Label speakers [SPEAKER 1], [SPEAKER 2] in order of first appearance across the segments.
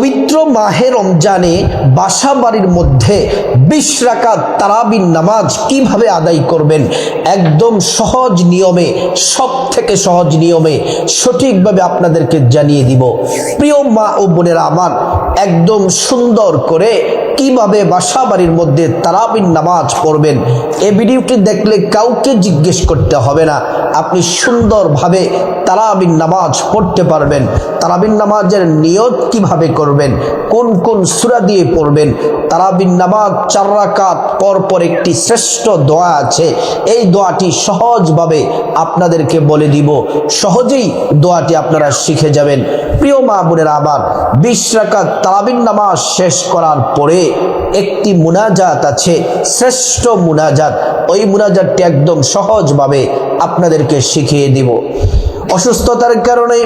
[SPEAKER 1] পবিত্র মাহে রমজানে বাসা বাড়ির মধ্যে বিশ রাকাত তারাবিন নামাজ কীভাবে আদায় করবেন? একদম সহজ নিয়মে সব থেকে সহজ নিয়মে সঠিকভাবে আপনাদেরকে জানিয়ে দিব। প্রিয় মা ও বোনেরা আমার, একদম সুন্দর করে কীভাবে বাসা বাড়ির মধ্যে তারাবিন নামাজ পড়বেন এই ভিডিওটি দেখলে কাউকে জিজ্ঞেস করতে হবে না। আপনি সুন্দরভাবে তারাবিন নামাজ পড়তে পারবেন। তারাবিন নামাজের নিয়ত কীভাবে করবেন? কোন কোন সূরা দিয়ে পড়বেন? তারাবিন নামাজ চার রাকাত পর পর একটি শ্রেষ্ঠ দোয়া আছে। এই দোয়াটি সহজভাবে আপনাদেরকে বলে দিব। সহজেই দোয়াটি আপনারা শিখে যাবেন। প্রিয় মা বোনেরা আবার বিশ রাকাত তারাবিন নামাজ শেষ করার পরে একটি মুনাজাত আছে, শ্রেষ্ঠ মুনাজাত। ওই মুনাজাতটি একদম সহজভাবে আপনাদেরকে শিখিয়ে দিব। অসুস্থতার কারণে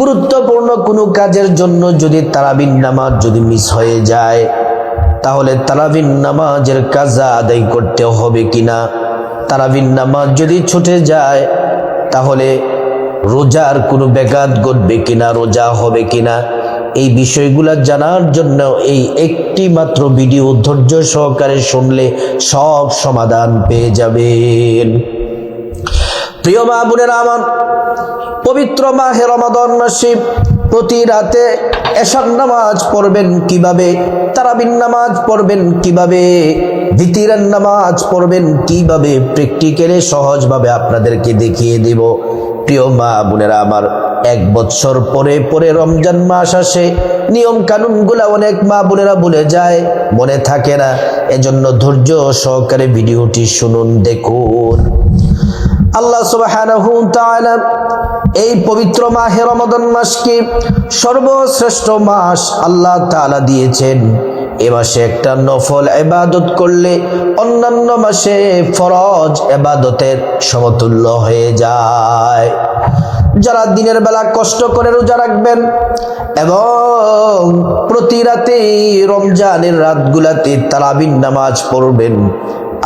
[SPEAKER 1] গুরুত্বপূর্ণ কোনো কাজের জন্য যদি তারাবিন নামাজ যদি মিস হয়ে যায়, তাহলে তারাবিন নামাজের কাজা আদায় করতে হবে কিনা? তারাবিন নামাজ যদি ছুটে যায়, তাহলে রোজার কোনো ব্যাঘাত ঘটবে কিনা, রোজা হবে কিনা? এই বিষয়গুলো জানার জন্য এই একটি মাত্র ভিডিও ধৈর্য সহকারে শুনলে সব সমাধান পেয়ে যাবেন। প্রিয় মা বোনেরা আমার, পবিত্র মা মাহে রমাদন মাসে প্রতি রাতে এশার নামাজ পড়বেন কীভাবে? তারাবিন নামাজ পড়বেন কীভাবে? ভিতিরের নামাজ পড়বেন কীভাবে? প্র্যাকটিক্যালে সহজভাবে আপনাদেরকে দেখিয়ে দেব। প্রিয় মা বোনেরা আমার, এক বছর পরে পরে রমজান মাস আসে নিয়ম কানুনগুলা অনেক মা বোনেরা ভুলে যায়, মনে থাকে না। এজন্য ধৈর্য সহকারে ভিডিওটি শুনুন, দেখুন। আল্লাহ তাআলা এই পবিত্র মাহে রমাদান মাসকে সর্বশ্রেষ্ঠ মাস আল্লাহ তাআলা দিয়েছেন। এ মাসে একটা নফল এবাদত করলে অন্যান্য মাসে ফরজ এবাদতের সমতুল্য হয়ে যায়। যারা দিনের বেলা কষ্ট করে রোজা রাখবেন এবং প্রতি রাতে রমজানের রাতগুলাতে তারাবিন নামাজ পড়বেন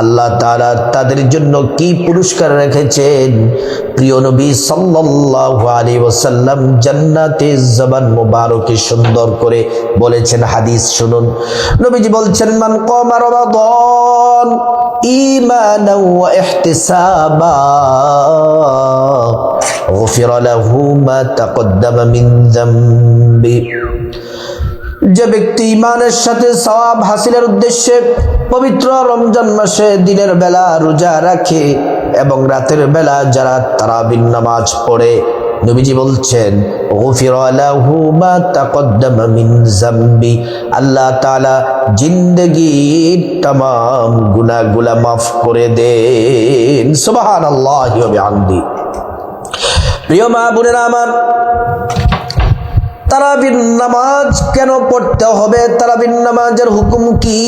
[SPEAKER 1] আল্লাহ তাআলা তাদের জন্য কি পুরস্কার রেখেছেন প্রিয় নবী সাল্লাল্লাহু আলাইহি ওয়াসাল্লাম জান্নাতে জবান মুবারকে সুন্দর করে বলেছেন হাদিস শুনুন নবীজি বলছেন মান কামা রমাদান ঈমানান ওয়া ইহতিসাবা غفر له ما تقدم من ذنبه যে ব্যক্তি ইমানের সাথে সওয়াব হাসিলের উদ্দেশ্যে পবিত্র রমজান মাসে দিনের বেলা রোজা রাখে এবং রাতের বেলা যারা তারাবিন নামাজ পড়ে, নবীজি বলছেন আল্লাহ তালা জিন্দগির তামগুলা মাফ করে দেন। সুবাহ আল্লাহ প্রিয় মা বোনেরা আমার তারাবিন নামাজ কেন পড়তে হবে? তারাবিন নামাজের হুকুম কি?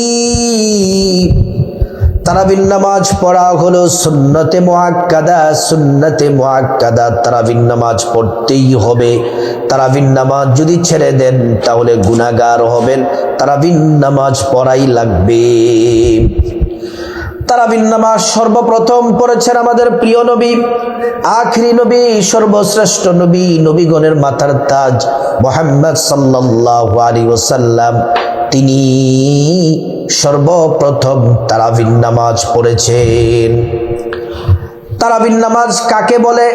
[SPEAKER 1] তারাবিন নামাজ পড়া হলো সুন্নতে মুআক্কাদা সুন্নতে মুআক্কাদা তারাবিন নামাজ পড়তেই হবে। তারাবিন নামাজ যদি ছেড়ে দেন, তাহলে গুনাহগার হবেন। তারাবিন নামাজ পড়াই লাগবে। নামাজ সর্বপ্রথম পড়েছেন আমাদের প্রিয় নবী, আখরি নবী, সর্বশ্রেষ্ঠ নবী, নবীগণের মাথার তাজ মোহাম্মদ সাল্লাল্লাহু আলাইহি ওয়াসাল্লাম। তিনি সর্বপ্রথম তারাবিন নামাজ পড়েছেন। তারাবিন নামাজ কাকে বলে?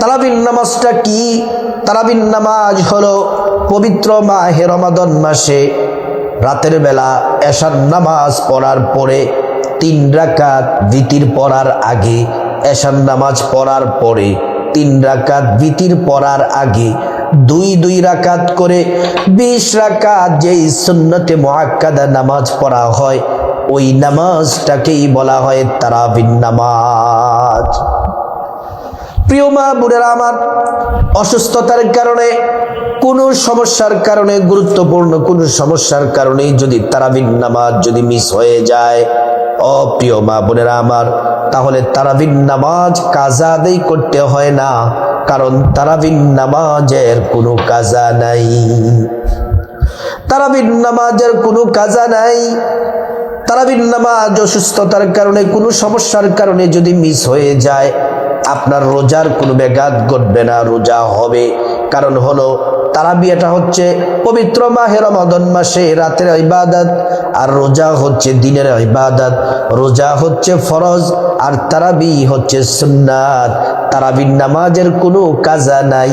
[SPEAKER 1] তারাবিন নামাজটা কি? তারাবিন নামাজ হলো পবিত্র মাহে রমাদন মাসে রাতের বেলা এশার নামাজ পড়ার পরে তিন রাকাত ভিতির পড়ার আগে, এশার নামাজ পড়ার পরে তিন রাকাত ভিতির পড়ার আগে দুই দুই রাকাত করে বিশ রাকাত যেই সুন্নতে মুআক্কাদা নামাজ পড়া হয়, ওই নামাজটাকেই বলা হয় তারাবিন নামাজ। প্রিয় মা বোনেরা আমার, অসুস্থতার কারণে, কোনো সমস্যার কারণে, গুরুত্বপূর্ণ কোনো সমস্যার কারণে যদি তারাবিন নামাজ যদি মিস হয়ে যায় অপ্রিয় মা বোনেরা আমার, তাহলে তারাবিন নামাজ কাজা আদায় করতে হয় না, কারণ তারাবিন নামাজের কোনো কাজা নাই। তারাবিন নামাজের কোনো কাজা নাই। তারাবিন নামাজ অসুস্থতার কারণে, কোনো সমস্যার কারণে যদি মিস হয়ে যায়, আপনার রোজার কোনো ব্যাঘাত ঘটবে না, রোজা হবে। কারণ হলো তারাবিয়াটা হচ্ছে পবিত্র মাহে রমাদন মাসে, রাতের ইবাদত, আর রোজা হচ্ছে দিনের ইবাদত। রোজা হচ্ছে ফরজ, আর তারাবি হচ্ছে সুন্নাত। তারাবির নামাজের কোনো কাজা নাই।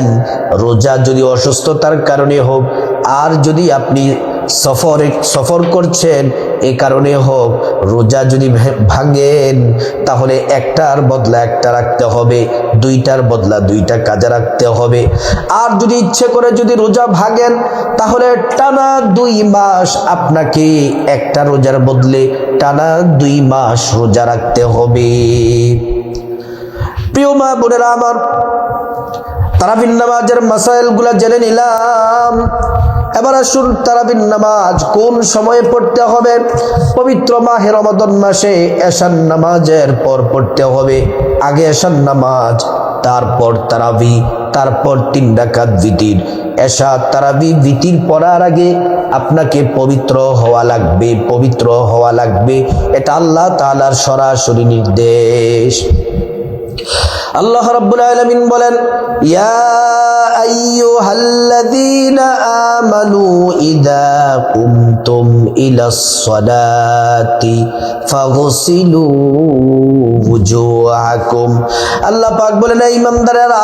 [SPEAKER 1] রোজা যদি অসুস্থতার কারণে হোক, আর যদি আপনি সফরে সফর করছেন, এ কারণে হোক রোজা যদি ভাঙেন, তাহলে একটার বদলা একটা রাখতে হবে, দুইটার বদলা দুইটা কাজে রাখতে হবে। আর যদি ইচ্ছে করে যদি রোজা ভাঙেন, তাহলে টানা দুই মাস আপনাকে একটা রোজার বদলে টানা দুই মাস রোজা রাখতে হবে। প্রিয় মা বোনেরা আমার, তারাবিন নামাজের মাসাইলগুলা জেনে নিলাম। এবার আসুন তারাবিন নামাজ, কোন সময়ে পড়তে হবে? পবিত্র মাহে রমাদন মাসে এশান নামাজের পর পড়তে হবে। আগে এশান নামাজ, তারপর তারাবি, তারপর তিন ডাকাত ভিতির এশা, তারাবি ভিতির পড়ার আগে আপনাকে পবিত্র হওয়া লাগবে, পবিত্র হওয়া লাগবে। এটা আল্লাহ তাআলার সরাসরি নির্দেশ। আল্লাহ রাব্বুল আলামিন বলেন, ইয়া আইয়ুহাল্লাযীনা আমানু ইযা কুমতুম ইলাস সালাতি ফাগসিলু ওয়াজুহাকুম আল্লাহ পাক বলেন, এই ইমানদারেরা,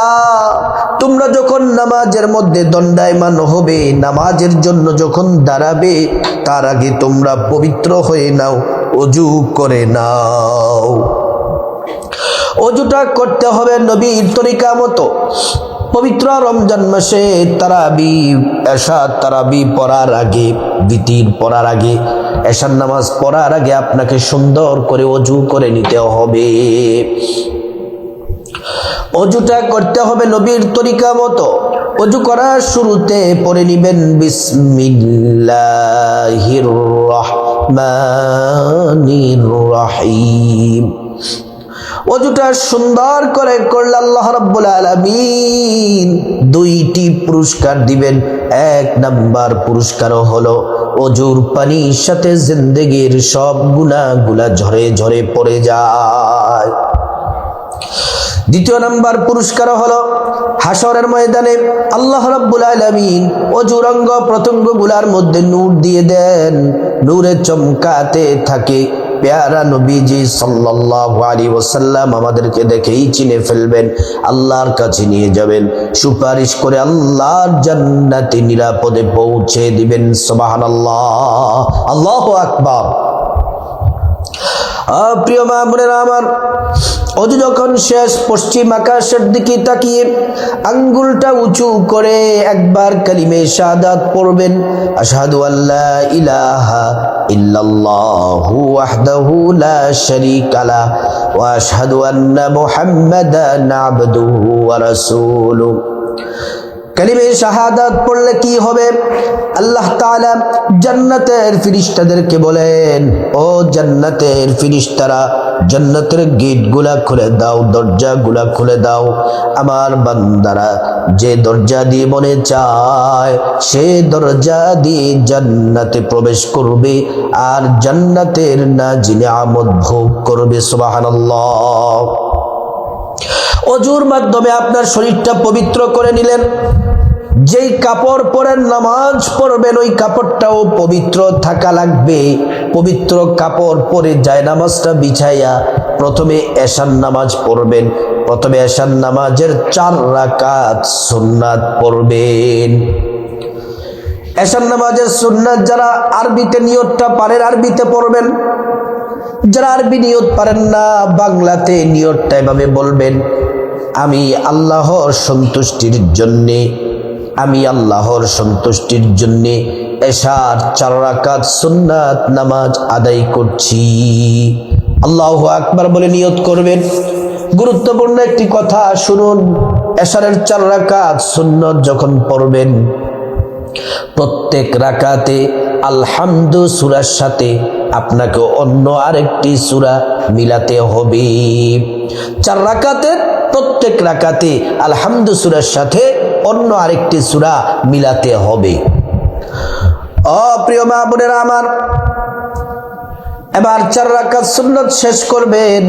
[SPEAKER 1] তোমরা যখন নামাজের মধ্যে দণ্ডায়মান হবে, নামাজের জন্য যখন দাঁড়াবে, তার আগে তোমরা পবিত্র হয়ে নাও অজু করে নাও। অজুটা করতে হবে নবীর তরিকা মতো। পবিত্র রমজান মাসে তারাবি, এশা তারাবি পড়ার আগে, দ্বিতীয় পড়ার আগে, এশার নামাজ পড়ার আগে আপনাকে সুন্দর করে অজু করে নিতে হবে। অজুটা করতে হবে নবীর তরিকা মতো। অজু করার শুরুতে পড়ে নিবেন বিসমিল্লাহির রহমানির রহিম। অজুটা সুন্দর করে করলে আল্লাহ রাব্বুল দুইটি পুরস্কার দিবেন। এক নাম্বার পুরস্কারও হলো অজুর পানির সাথে জিন্দেগির সব গুণাগুলা ঝরে ঝরে পড়ে যায়। দ্বিতীয় নাম্বার পুরস্কার হলো হাসরের ময়দানে আল্লাহ রাব্বুল আলামিন অজুরঙ্গ প্রত্যঙ্গগুলার মধ্যে নূর দিয়ে দেন। নূরে চমকাতে থাকে। পেয়ারা নবীজি সাল্লি ওসাল্লাম আমাদেরকে দেখেই চিনে ফেলবেন আল্লাহর কাছে নিয়ে যাবেন। সুপারিশ করে আল্লাহর জান্নাতে নিরাপদে পৌঁছে দিবেন সুবহানাল্লাহ। আল্লাহ আল্লাহ আহ, প্রিয় মা বোনেরা আমার অজু শেষ পশ্চিম আকাশের দিকে তাকিয়ে আঙ্গুলটা উঁচু করে একবার কালিমে শাহাদাত পড়বেন আসাদু আল্লাহ ইলাহা ইল্লাল্লাহু ওয়াহদাহু লা শারীকা লা ওয়া আশহাদু আন্না মুহাম্মাদান আবদুহু ওয়া রাসূলুহু। কালিমে শাহাদাত পড়লে কি হবে? আল্লাহ তাআলা জান্নাতের ফিরিস্তাদেরকে বলেন, ও জান্নাতের ফিরিস্তারা, জান্নাতের গেটগুলা খুলে দাও, দরজাগুলা খুলে দাও। আমার বান্দারা যে দরজা দিয়ে মনে চায়, সে দরজা দিয়ে জান্নাতে প্রবেশ করবে আর জান্নাতের না জিনে আমদ ভোগ করবে, সুবহানাল্লাহ। অজুর মাধ্যমে আপনার শরীরটা পবিত্র করে নিলেন। যেই কাপড় পরেন, নামাজ পড়বেন, ওই কাপড়টাও পবিত্র থাকা লাগবে। পবিত্র কাপড় পরে যায় নামাজটা বিছাইয়া প্রথমে এশান নামাজ পড়বেন। প্রথমে এশান নামাজের চার রাকাত সুন্নাত পড়বেন। এশান নামাজের সুন্নাত যারা আরবিতে নিয়তটা পারেন, আরবিতে পড়বেন। যারা আরবি নিয়ত পারেন না, বাংলাতে নিয়তটা এভাবে বলবেন, আমি আল্লাহর সন্তুষ্টির জন্যে, আমি আল্লাহর সন্তুষ্টির জন্যে এশার চার রাকাত সুন্নাত নামাজ আদায় করছি। আল্লাহ আকবার বলে নিয়ত করবেন। গুরুত্বপূর্ণ একটি কথা শুনুন, এশারের চার রাকাত সুন্নত যখন পড়বেন, প্রত্যেক রাকাতে আলহামদু সুরার সাথে আপনাকে অন্য আরেকটি সুরা মিলাতে হবে। চার রাকাতে, প্রত্যেক রাকাতে আলহামদু সুরার সাথে অন্য আরেকটি সুরা মিলাতে হবে। অপ্রিয় মা বোনেরা আমার, এবার চার রাকাত সুন্নত শেষ করবেন।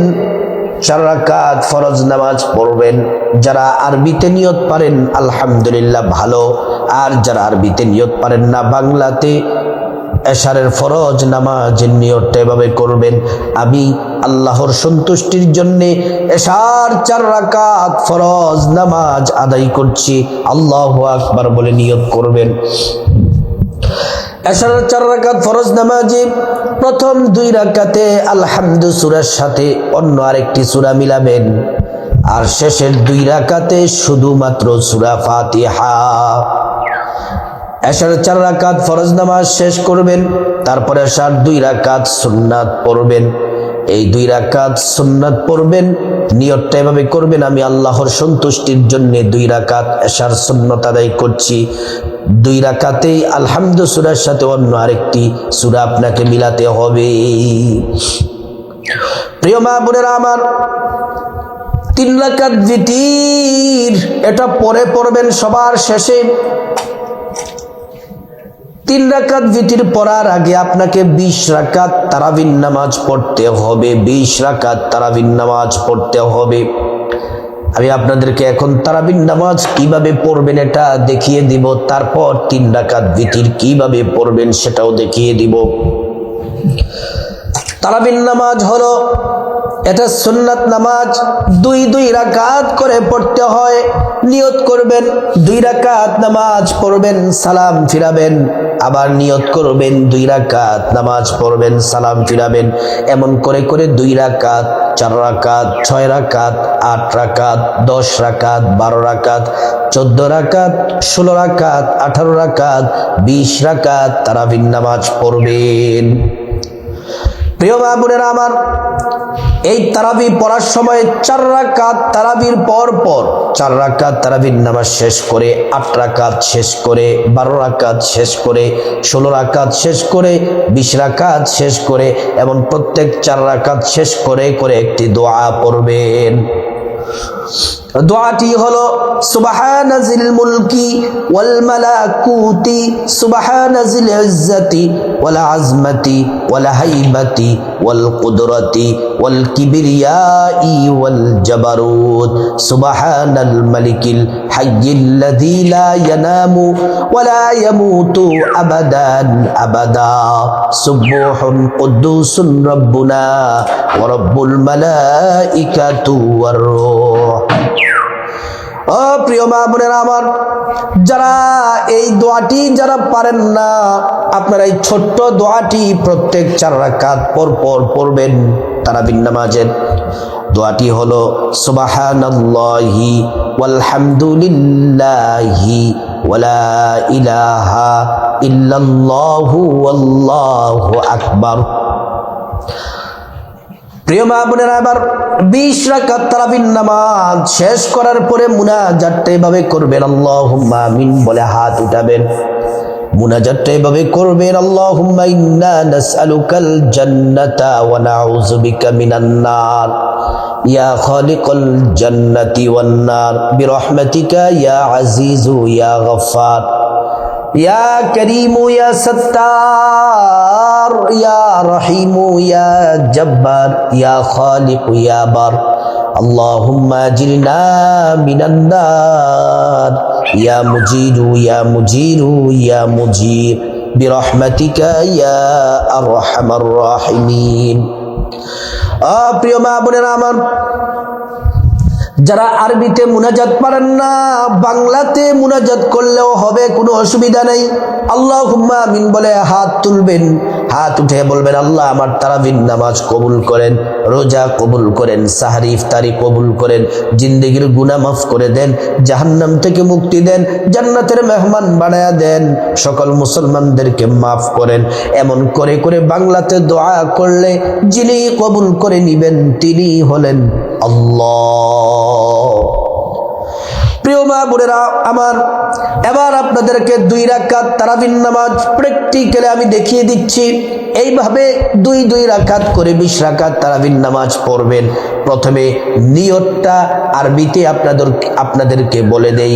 [SPEAKER 1] চার রাকাত ফরজ নামাজ পড়বেন। যারা আরবিতে নিয়ত পারেন, আলহামদুলিল্লাহ ভালো। আর যারা আরবিতে নিয়ত পারেন না, বাংলাতে এশারের ফরজ নামাজের নিয়তটা এভাবে করবেন। আমি আল্লাহর সন্তুষ্টির জন্য এশার চার রাকাত ফরজ নামাজ আদায় করছি। আল্লাহ আকবার বলে নিয়ত করবেন। এশারের চার রাকাত ফরজ নামাজে প্রথম দুই রাকাতে আলহামদু সুরার সাথে অন্য আরেকটি সুরা মিলাবেন। আর শেষের দুই রাকাতে শুধুমাত্র সুরা ফাতিহা। এশার চার রাকাত ফরজ নামাজ শেষ করবেন, তারপরে এশার দুই রাকাত সুন্নাত পড়বেন। এই দুই রাকাত সুন্নাত পড়বেন, নিয়তটা এভাবে করবেন, আমি আল্লাহর সন্তুষ্টির জন্য দুই রাকাত এশার সুন্নত আদায় করছি। দুই রাকাতেই আলহামদু সুরার সাথে অন্য আরেকটি সুরা আপনাকে মিলাতে হবে। প্রিয় মা বোনেরা আমার, তিন রাকাত জিতির এটা পরে পড়বেন সবার শেষে। তিন রাকাত ভিতির পড়ার আগে আপনাকে বিশ রাকাত তারাবিন নামাজ পড়তে হবে। বিশ রাকাত তারাবিন নামাজ পড়তে হবে। আমি আপনাদেরকে এখন তারাবিন নামাজ কীভাবে পড়বেন এটা দেখিয়ে দিব। তারপর তিন রাকাত ভিতির কীভাবে পড়বেন সেটাও দেখিয়ে দিব। তারাবিন নামাজ হলো এটা সুন্নাত নামাজ। দুই দুই রাকাত করে পড়তে হয়, নিয়ত করবেন। দুই রাকাত নামাজ পড়বেন, সালাম ফিরাবেন। আবার নিয়ত করবেন, দুই রাকাত নামাজ পড়বেন, সালাম ফিরাবেন। এমন করে করে দুই রাকাত, চার রাকাত, ছয় রাকাত, আট রাকাত, দশ রাকাত, বারো রাকাত, চোদ্দ রাকাত, ষোলো রাকাত, আঠারো রাকাত, বিশ রাকাত তারাবিন নামাজ পড়বেন। প্রিয় মা বোনেরা আমার এই তারাবি পড়ার সময় চার রাকাত তারাবির পর পর, চার রাকাত তারাবির নামাজ শেষ করে, আট রাকাত শেষ করে, বারো রাকাত শেষ করে, ষোলো রাকাত শেষ করে, বিশ রাকাত শেষ করে এমন প্রত্যেক চার রাকাত শেষ করে করে একটি দোয়া পড়বেন। দোয়াটি হলো সুবহানাজিল মুলকি ওয়াল মালাকুতি সুবহানাজিল ইজ্জতি ওয়াল আজমতি ওয়াল হাইবতি ওয়াল কুদরতি ওয়াল কিবরিয়াই ওয়াল জাবারুত সুবহানাল মালিকিল হাইয়িল্লাযী লা ইয়ানামু ওয়ালা ইয়ামুতু আবাদান আবাদা সুবহুন কুদ্দুসুন রাব্বুনা ওয়া রাব্বুল মালাইকাতু ওয়ার রূহ প্রিয় মা বোনেরা আমার, যারা এই দোয়াটি যারা পারেন না, আপনারা এই ছোট্ট দোয়াটি প্রত্যেক চার রাকাত পর পর পড়বেন তারা নামাজের। দোয়াটি হলো, সুবাহানাল্লাহি ওয়ালহামদুলিল্লাহি ওয়ালা ইলাহা ইল্লাল্লাহু ওয়াল্লাহু আকবার। প্রিয় মা বোনেরা, এবার বিশ রাকাত তারাবিন নামাজ শেষ করার পরে মুনাজাতটা এভাবে করবেন, আল্লাহুম্মা আমিন বলে হাত উঠাবেন। মুনাজাতটা এভাবে করবেন, আল্লাহুম্মা ইন্না নাসআলুকাল জান্নাতা ওয়া নাউযু বিকা মিনান নার। ইয়া খালিকাল জান্নাতি ওয়ান নার। বিরহমাতিকা ইয়া আজিজু, ইয়া গফফার। يا كريم يا ستار يا رحيم يا جبار يا خالق يا بار اللهم اجرنا من النار يا مجير يا مجير يا مجير برحمتك يا ارحم الراحمين আহ প্রিয় মা বোনেরা আমার যারা আরবিতে মুনাজাত পারেন না, বাংলাতে মুনাজাত করলেও হবে, কোনো অসুবিধা নেই। আল্লাহ হুম্মা আমিন বলে হাত তুলবেন। হাত উঠে বলবেন, আল্লাহ আমার তারাবিন নামাজ কবুল করেন, রোজা কবুল করেন সাহারি ইফতারি কবুল করেন, জিন্দগির গুনাহ মাফ করে দেন, জাহান্নাম থেকে মুক্তি দেন, জান্নাতের মেহমান বানায়া দেন, সকল মুসলমানদেরকে মাফ করেন। এমন করে করে বাংলাতে দোয়া করলে যিনি কবুল করে নিবেন তিনি হলেন আল্লাহ। প্রিয় মা বোনেরা, আমার এবার আপনাদেরকে দুই রাকাত তারাবিন নামাজ প্র্যাকটিক্যালি আমি দেখিয়ে দিচ্ছি। এইভাবে দুই দুই রাকাত করে বিশ রাকাত তারাবিন নামাজ পড়বেন। প্রথমে নিয়তটা আরবিতে আপনাদের, আপনাদেরকে বলে দেই।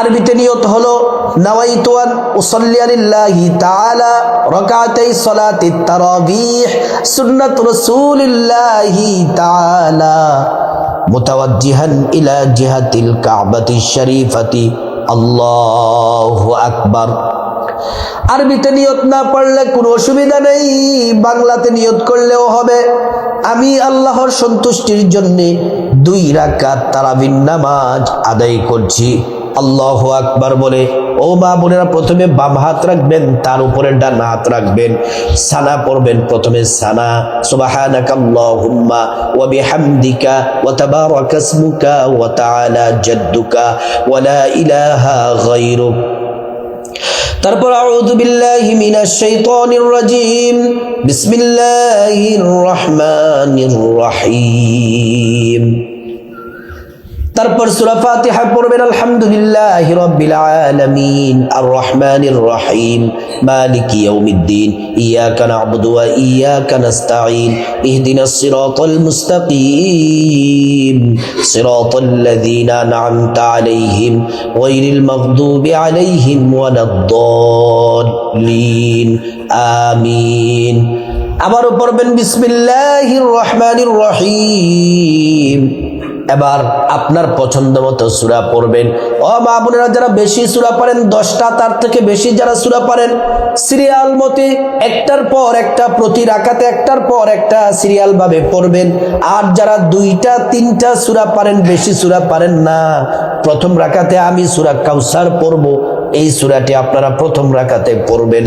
[SPEAKER 1] আরবিতে নিয়ত হলো, নাওয়াইতুয়ান মুতাওয়াজ্জিহান ইলা জিহাতিল কাবাতি শরীফাতি। আল্লাহু আকবার। আরবিতে নিয়ত না পড়লে কোনো অসুবিধা নেই, বাংলাতে নিয়ত করলেও হবে। আমি আল্লাহর সন্তুষ্টির জন্যে দুই রাকাত তারাবিন নামাজ আদায় করছি। আল্লাহ আকবার বলে ও মা বোনেরা প্রথমে বাম হাত রাখবেন, তার উপরে ডান হাত রাখবেন। সানা পড়বেন প্রথমে সানা। সুবহানাকা আল্লাহুম্মা ওয়া বিহামদিকা ওয়া তাবারাকা ইসমুকা ওয়া তাআলা জাদ্দুকা ওয়া লা ইলাহা গায়রুক। তারপর আউযু বিল্লাহি মিনাশ শাইতানির রাজিম। বিসমিল্লাহির রহমানির রহিম। তারপর সূরা ফাতিহা পড়বেন, আলহামদুলিল্লাহ রাব্বিল আলামিন আর রহমানির রহিম, মালিকি ইয়াউমিদ্দিন, ইয়াকা না'বুদু ওয়া ইয়াকা নাস্তাঈন ইহদিনাস সিরাতাল মুস্তাকিম, সিরাতাল লাযীনা আন'আমতা আলাইহিম গায়রিল মাগদুবি আলাইহিম ওয়ালাদ-দাল্লিন আমিন। আবারও পড়বেন, বিসমিল্লাহির রহমানির রহিম। এবার আপনার পছন্দ মতো সুরা পড়বেন। ও মা বোনেরা, যারা বেশি সুরা পারেন, দশটা, তার থেকে বেশি যারা সুরা পারেন, সিরিয়াল মতে একটার পর একটা, প্রতি রাখাতে একটার পর একটা সিরিয়াল ভাবে পড়বেন। আর যারা দুইটা, তিনটা সুরা পারেন, বেশি সুরা পারেন না, প্রথম রাখাতে আমি সুরা কাউসার পড়ব। এই সুরাটি আপনারা প্রথম রাখাতে পড়বেন।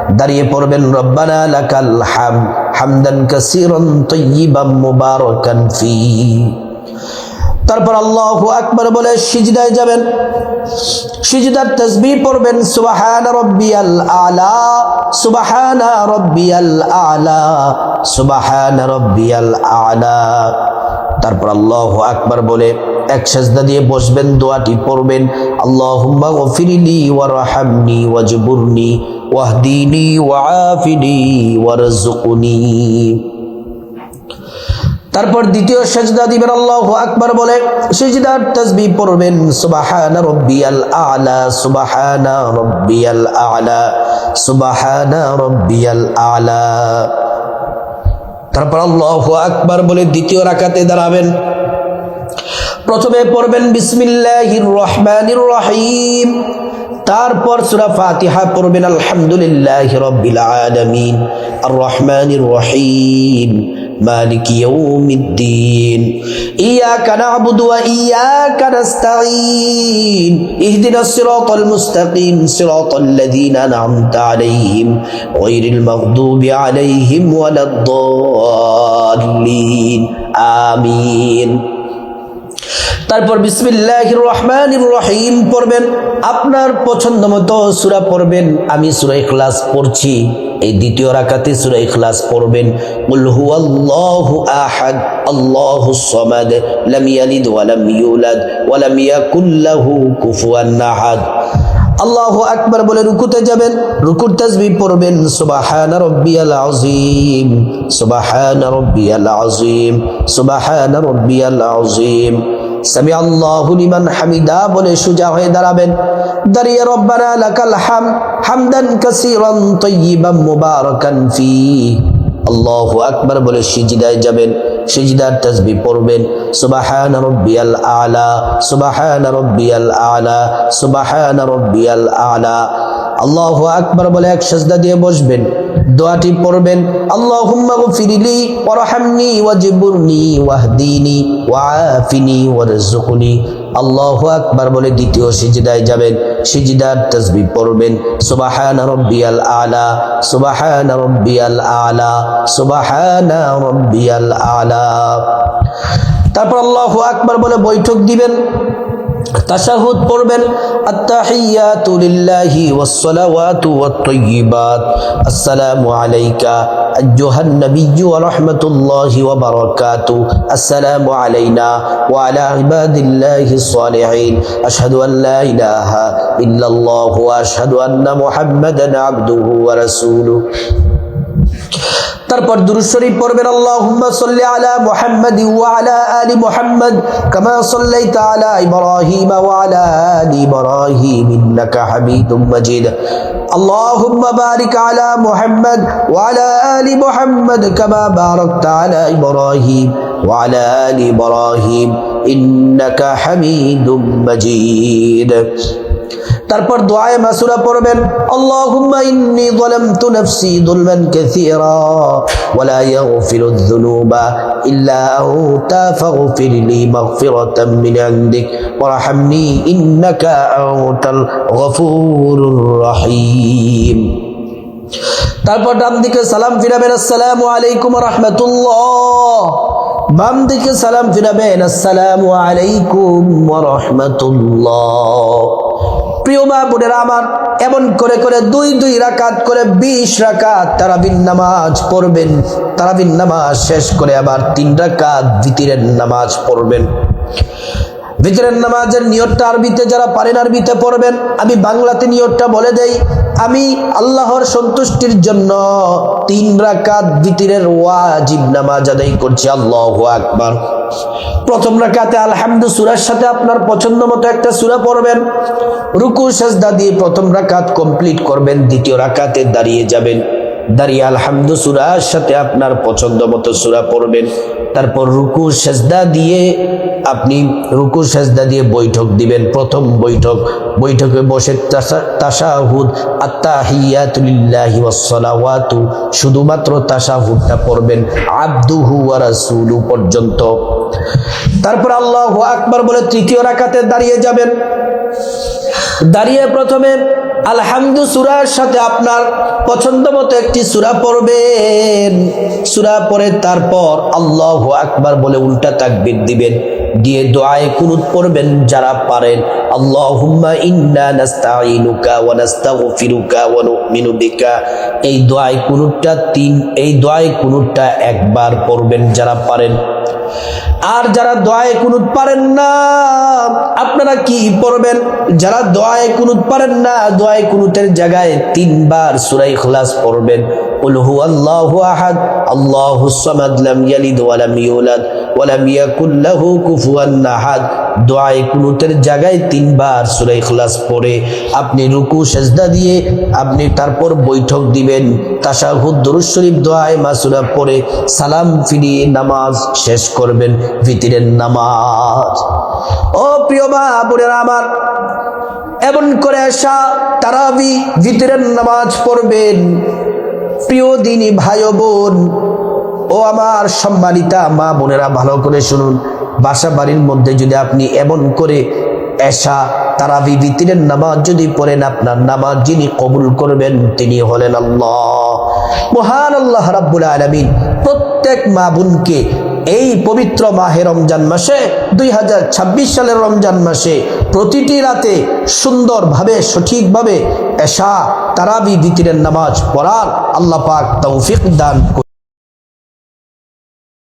[SPEAKER 1] দাঁড়িয়ে পড়বেন, রব্বানা লাকাল হাম, হামদান কাসীরান তাইয়িবাম মুবারাকান ফি। তারপর আল্লাহু আকবার বলে, সিজদায় যাবেন। সিজদার তাসবিহ পড়বেন, সুবহান রাব্বিয়াল আলা, সুবহান রাব্বিয়াল আলা, সুবহান রাব্বিয়াল আলা। তারপর আল্লাহু আকবার বলে, এক সাজদা দিয়ে বসবেন, দোয়াটি পড়বেন, আল্লাহুম্মা গফিরলি ওয়ারহামনি ওয়াজবুরনি ওয়াহদিনি ওয়াআফিনি ওয়ারজুকনি তারপর দ্বিতীয় সেজদা দিবেন, আল্লাহ আকবার বলে, সেজদার তসবি পড়বেন, সুবাহানা রব্বিয়াল আলা, সুবাহানা রব্বিয়াল আলা, সুবাহানা রব্বিয়াল আলা। তারপর আল্লাহ আকবার বলে দ্বিতীয় রাকাতে দাঁড়াবেন। প্রথমে পড়বেন বিসমিল্লাহির রহমানির রহিম। তারপর সুরা ফাতিহা পড়বেন আলহামদুলিল্লাহ রব্বিল আলামিন। আর রহমানির রহিম। মালিক ইয়াউমিদ্দিন। ইয়াকা নাবুদু ওয়া ইয়াকা নাস্তাঈন। ইহদিনাস সিরাতাল মুস্তাকিম। সিরাতাল লাযীনা আন'আমতা আলাইহিম গায়রিল মাগদুবি আলাইহিম ওয়ালাদ-দাল্লিন। আমিন। তারপর বিসমিল্লাহির রহমানির রহিম পড়বেন। আপনার পছন্দ মতো সূরা পড়বেন। আমি সূরা ইখলাস পড়ছি। এই দ্বিতীয় রাকাতে সূরা ইখলাস পড়বেন। কুল হুয়াল্লাহু আহাদ আল্লাহুস সামাদ, লাম ইয়ালিদ ওয়া লাম ইউলাদ ওয়া লাম ইয়াকুল লাহু কুফুয়ান আহাদ। আল্লাহু আকবার বলে রুকুতে যাবেন, রুকুর তাসবিহ পড়বেন। সুবহান রাব্বিয়াল আযীম, সুবহান রাব্বিয়াল আযীম, সুবহান রাব্বিয়াল আযীম। সামি আল্লাহু লিমান হামিদা বলে সুজা হয়ে দাঁড়াবেন। দাঁড়িয়ে রব্বানা লাকাল হাম, হামদান কাসীরান তাইয়িবান মুবারাকান ফি। আল্লাহু আকবার বলে সিজদায় যাবেন, সিজদার তাসবিহ পড়বেন। সুবহান রাব্বিয়াল আলা, সুবহান রাব্বিয়াল আলা, সুবহান রাব্বিয়াল আলা। আল্লাহু আকবার বলে এক সাজদা দিয়ে বসবেন, দোয়াটি পড়বেন, আল্লাহুম্মা গফিরলি ওয়ারহামনি ওয়াজবুরনি ওয়াহদিনি ওয়াআফিনি ওয়ারজুকনি আল্লাহু আকবার বলে দ্বিতীয় সিজদায় যাবেন, সিজদার তাসবিহ পড়বেন, সুবহান রাব্বিয়াল আলা, সুবহান রাব্বিয়াল আলা, সুবহান রাব্বিয়াল আলা। তারপর আল্লাহু আকবার বলে বৈঠক দিবেন তাশাহুদ পড়বেন, আত্তাহিয়াতু লিল্লাহি ওয়াসসালাওয়াতু ওয়াত-তাইয়্যিবাত আসসালামু আলাইকা আইয়ুহান নাবিয়্যু ওয়া রাহমাতুল্লাহি ওয়া বারাকাতু। আসসালামু আলাইনা ওয়া আলা ইবাদিল্লাহিস সালিহিন আশহাদু আন লা ইলাহা ইল্লাল্লাহু। ওয়া আশহাদু আন্না মুহাম্মাদান আবদুহু ওয়া রাসূলুহু। তারপর দুরুদ শরীফ পড়বেন আল্লাহুম্মা সাল্লি আলা মুহাম্মাদ ওয়া আলা আলি মুহাম্মাদ কামা সাল্লাইতা আলা ইব্রাহিম ওয়া আলা আলি ইব্রাহিম ইন্নাকা হামিদুম মাজিদ اللهم بارك على محمد وعلى آل محمد كما باركت على إبراهيم وعلى آل إبراهيم إنك حميد مجيد তারপর দোয়ায়ে মাসুরা পড়বেন, আল্লাহুম্মা ইন্নী যালামতু নাফসি যুলমান কাসীরা ওয়া লা যুনুবা ইল্লা আনতা ফাগফির মাগফিরাতাম মিন ইনদিক ওয়ারহামনি ইন্নাকা আনতাল গফুরুর রহিম. তারপর ডান দিকে সালাম ফিরাবেন, আসসালামু আলাইকুম রহমতুল্লাহ। বাম দিকে সালাম ফিরাবেন, আসসালামু আলাইকুম রহমতুল্লাহ। প্রিয় মা বোনেরা আমার, এমন করে করে দুই দুই রাকাত করে বিশ রাকাত তারাবিন নামাজ পড়বেন। তারাবিন নামাজ শেষ করে আবার তিন রাকাত দ্বিতীয় নামাজ পড়বেন। ভিতরের নামাজের নিয়তটা আরবিতে, যারা পারেন আরবিতে পড়বেন। আমি বাংলাতে নিয়তটা বলে দেই, আমি আল্লাহর সন্তুষ্টির জন্য তিন রাকাত ভিতরের ওয়াজিব নামাজ আদায় করছি, আল্লাহ আকবার। প্রথম রাকাতে আলহামদু সুরার সাথে আপনার পছন্দ মতো একটা সুরা পড়বেন। রুকু, সাজদা দিয়ে প্রথম রাকাত কমপ্লিট করবেন, দ্বিতীয় রাকাতে দাঁড়িয়ে যাবেন। দাঁড়িয়ে আলহামদু সুরার সাথে আপনার পছন্দ মতো সুরা পড়বেন। তারপর রুকু সেজদা দিয়ে আপনি রুকু সেজদা দিয়ে বৈঠক দিবেন। প্রথম বৈঠক, বৈঠকে বসে তাসা- তাশাহুদ আত্তাহিয়াতুলিল্লাহি ওয়াসসালাওয়াতু, শুধুমাত্র তাশাহুদটা পড়বেন, আব্দুহু ওয়া রাসূলু পর্যন্ত। তারপর আল্লাহু আকবার বলে তৃতীয় রাকাতে দাঁড়িয়ে যাবেন। দাঁড়িয়ে প্রথমে আলহামদু সুরার সাথে আপনার পছন্দ মতো একটি সুরা পড়বেন। সুরা পরে তারপর আল্লাহ আকবার বলে উল্টা তাকবির দিবেন। দিয়ে দোয়ায় কুনুত পড়বেন যারা পারেন। আল্লাহুম্মা ইন্না নাস্তাঈনুকা ওয়া নাস্তাগফিরুকা ওয়া নুমিনু বিকা। এই দোয়ায়ে কুনুতটা তিন, এই দোয়ায়ে কুনুতটা একবার পড়বেন যারা পারেন। আর যারা দোয়ায় কুনুত পারেন না, আপনারা কি পড়বেন? যারা দোয়ায় কুনুত পারেন না, দোয়ায় কুনুতের জায়গায় তিনবার সূরা ইখলাস পড়বেন। হুয়াল্লাহু আহাদ আল্লাহুস সামাদ লাম ইয়ালিদ ওয়া লাম ইউলাদ, ওয়া লাম ইয়াকুল লাহু কুফুয়ান আহাদ। দোয়ায় কুনুতের জায়গায় তিনবার সূরা ইখলাস পড়ে আপনি রুকু, সেজদা দিয়ে আপনি তারপর বৈঠক দিবেন, তাশাহুদ, দুরূদ শরীফ, দোয়ায় মাসুরা পড়ে সালাম ফিরিয়ে নামাজ শেষ করবেন ভিতরের নামাজ। ও প্রিয় মা, বোনেরা আমার, এমন করে আসা তারাবি ভিতরের নামাজ পড়বেন। প্রিয় দিনী ভাই বোন, ও আমার সম্মানিতা মা বোনেরা, ভালো করে শুনুন। বাসা বাড়ির মধ্যে যদি আপনি এমন করে এসা তারাবি ভিতরের নামাজ যদি পড়েন, আপনার নামাজ যিনি কবুল করবেন, তিনি হলেন আল্লাহ মহান আল্লাহ রাব্বুল আলামিন প্রত্যেক মা বোনকে এই পবিত্র মাহে রমজান মাসে, দুই হাজার ছাব্বিশ সালের রমজান মাসে প্রতিটি রাতে সুন্দরভাবে, সঠিকভাবে এশা তারাবি ভিতরের নামাজ পড়ার আল্লাহ পাক তৌফিক দান করুন।